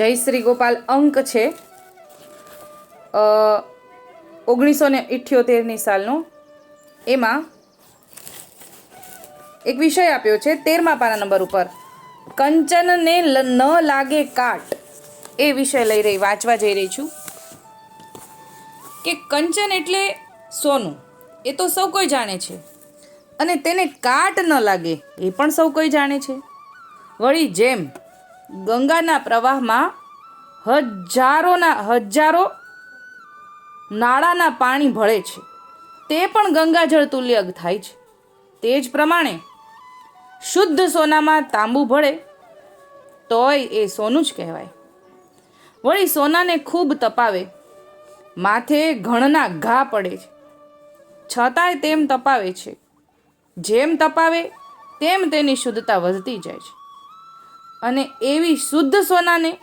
જય શ્રી ગોપાલ અંક છે. ઓગણીસો ને ઇઠ્યોતેરની સાલનો. એમાં એક વિષય આપ્યો છે તેરમા પાના નંબર ઉપર. કંચનને ન લાગે કાટ. એ વિષય લઈ રહી, વાંચવા જઈ રહી છું. કે કંચન એટલે સોનું. એ તો સૌ કોઈ જાણે છે. અને તેને કાટ ન લાગે, એ પણ સૌ કોઈ જાણે છે. વળી જેમ ગંગાના પ્રવાહમાં હજારોના, હજારો નાળાના પાણી ભળે છે. તે પણ ગંગાજળ તુલ્ય થાય છે. તે જ પ્રમાણે શુદ્ધ સોનામાં તાંબુ ભળે, તોય એ સોનું જ કહેવાય. વળી સોનાને ખૂબ તપાવે. માથે ઘણના ઘા પડે છે. છતાંય તેમ તપાવે છે. જેમ તપાવે, તેમ તેની શુદ્ધતા વધતી જાય છે. અને એવી શુદ્ધ સોનાને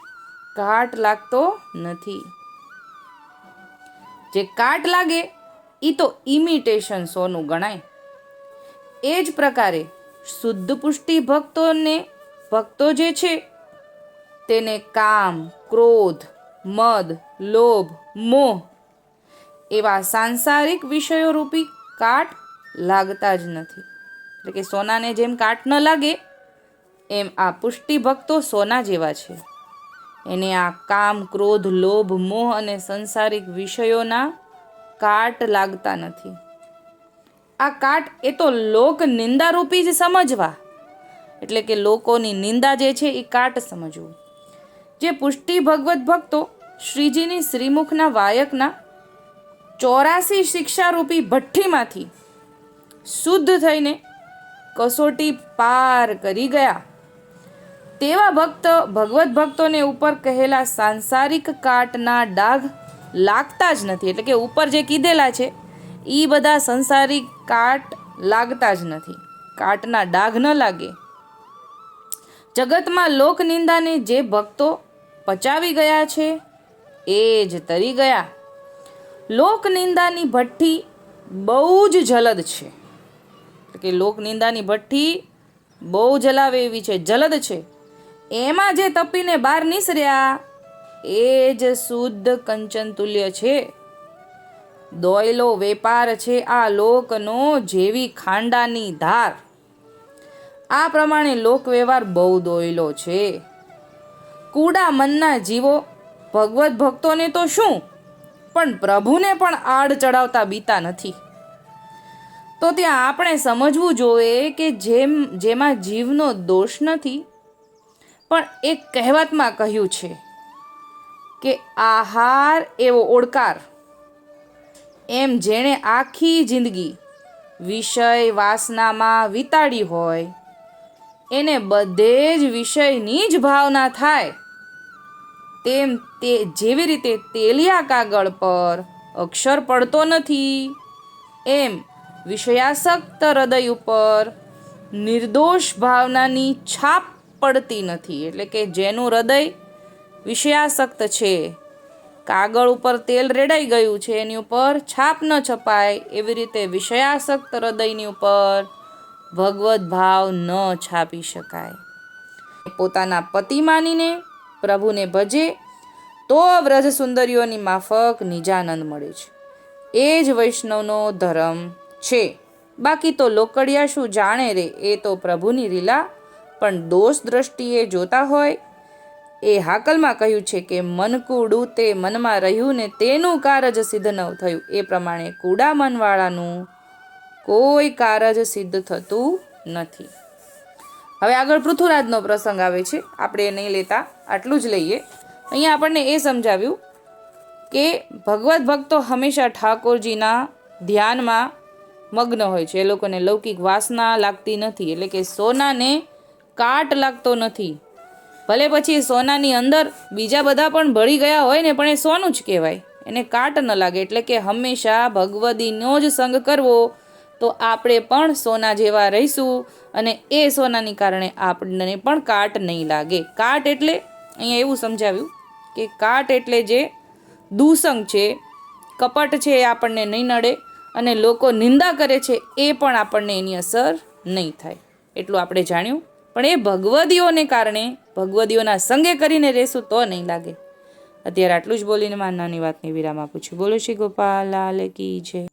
કાટ લાગતો નથી. જે કાટ લાગે એ તો ઇમિટેશન સોનું ગણાય. એ જ પ્રકારે શુદ્ધ પુષ્ટિ ભક્તોને, ભક્તો જે છે, તેને કામ, ક્રોધ, મદ, લોભ, મોહ એવા સાંસારિક વિષયો રૂપી કાટ લાગતા જ નથી. એટલે કે સોનાને જેમ કાટ ન લાગે, એમ આ પુષ્ટિ ભક્તો સોના જેવા છે. એને આ કામ, ક્રોધ, લોભ, મોહ અને સંસારિક વિષયોના કાટ લાગતા નથી. આ કાટ એ તો લોક નિંદારૂપી જ સમજવા. એટલે કે લોકોની નિંદા જે છે એ કાટ સમજવું. જે પુષ્ટિ ભગવત ભક્તો શ્રીજીની શ્રીમુખના વાયકના ચોરાસી શિક્ષારૂપી ભઠ્ઠીમાંથી શુદ્ધ થઈને કસોટી પાર કરી ગયા. તેવા ભક્ત ભગવત ભક્તોને ઉપર કહેલા સાંસારિક કાટના ડાઘ લાગતા જ નથી. એટલે કે ઉપર જે કીધેલા છે એ બધા સંસારિક કાટ લાગતા જ નથી. કાટના ડાઘ ન લાગે. જગતમાં લોકનિંદાને જે ભક્તો પચાવી ગયા છે, એ જ તરી ગયા. લોકનિંદાની ભઠ્ઠી બહુ જ જલદ છે. કે લોકનિંદાની ભઠ્ઠી બહુ જલાવે એવી છે, જલદ છે. એમાં જે તપીને બહાર નીસર્યા, એ જ શુદ્ધ કંચન તુલ્ય છે. દોયલો વેપાર છે આ લોકનો જેવી ખાંડાની ધાર. આ પ્રમાણે લોક વ્યવહાર બહુ દોયલો છે. કુડા મનના જીવો, ભગવત ભક્તોને તો શું? પણ પ્રભુને પણ આડ ચડાવતા બીતા નથી. તો ત્યાં આપણે સમજવું જોઈએ કે જેમ, જેમાં જીવનો દોષ નથી પણ એક કહેવતમાં કહ્યું છે કે આહાર એવો ઓડકાર. એમ જેણે આખી જિંદગી વિષય વાસનામાં વિતાડી હોય, એને બધે જ વિષયની જ ભાવના થાય, તેમ તે જેવી રીતે તેલિયા કાગળ પર અક્ષર પડતો નથી, એમ વિષયાસક્ત હૃદય ઉપર નિર્દોષ ભાવનાની છાપ પડતી નથી. એટલે કે જેનું હૃદય વિષયાસક્ત છે, કાગળ ઉપર તેલ રેડાઈ ગયું છે, એની ઉપર છાપ ન છપાય એવી રીતે વિષયાસક્ત હૃદયની ઉપર ભગવદ્ ભાવ ન છાપી શકાય. પોતાના પતિ માનીને પ્રભુને ભજે તો વ્રજ સુંદરીઓની માફક નિજાનંદ મળે છે. એ જ વૈષ્ણવનો ધર્મ છે. બાકી તો લોકડિયા શું જાણે રે? એ તો પ્રભુની લીલા પણ દોષ દ્રષ્ટિએ જોતા હોય, એ હાકલમાં કહ્યું છે કે મન કૂડું તે મનમાં રહ્યું ને તેનું કારજ સિદ્ધ ન થયું. એ પ્રમાણે કૂડા મનવાળાનું કોઈ કારજ સિદ્ધ થતું નથી. હવે આગળ પૃથુરાજનો પ્રસંગ આવે છે. આપણે એ નહીં લેતા, આટલું જ લઈએ. અહીંયા આપણને એ સમજાવ્યું કે ભગવત ભક્તો હંમેશા ઠાકોરજીના ધ્યાનમાં મગ્ન હોય છે. એ લોકોને લૌકિક વાસના લાગતી નથી. એટલે કે સોનાને કાટ લાગતો નથી. ભલે પછી સોનાની અંદર બીજા બધા પણ ભળી ગયા હોય ને, પણ એ સોનું જ કહેવાય. એને કાટ ન લાગે, એટલે કે હંમેશા ભગવદીનો જ સંગ કરવો. તો આપણે પણ સોના જેવા રહીશું અને એ સોનાની કારણે આપણને પણ કાટ નહીં લાગે. કાટ એટલે, અહીંયા એવું સમજાવ્યું કે કાટ એટલે જે દૂષંગ છે, કપટ છે એ આપણને નહીં નડે અને લોકો નિંદા કરે છે એ પણ આપણને એની અસર નહીં થાય. એટલું આપણે જાણ્યું. પણ એ ભગવદીઓને કારણે ભગવદીઓના સંગે કરીને રહેશું તો નહીં લાગે. અત્યારે આટલું જ બોલીને માનનાની નાની વાતની વિરામ આપું છું. બોલો શ્રી ગોપાલ, લાલ કી છે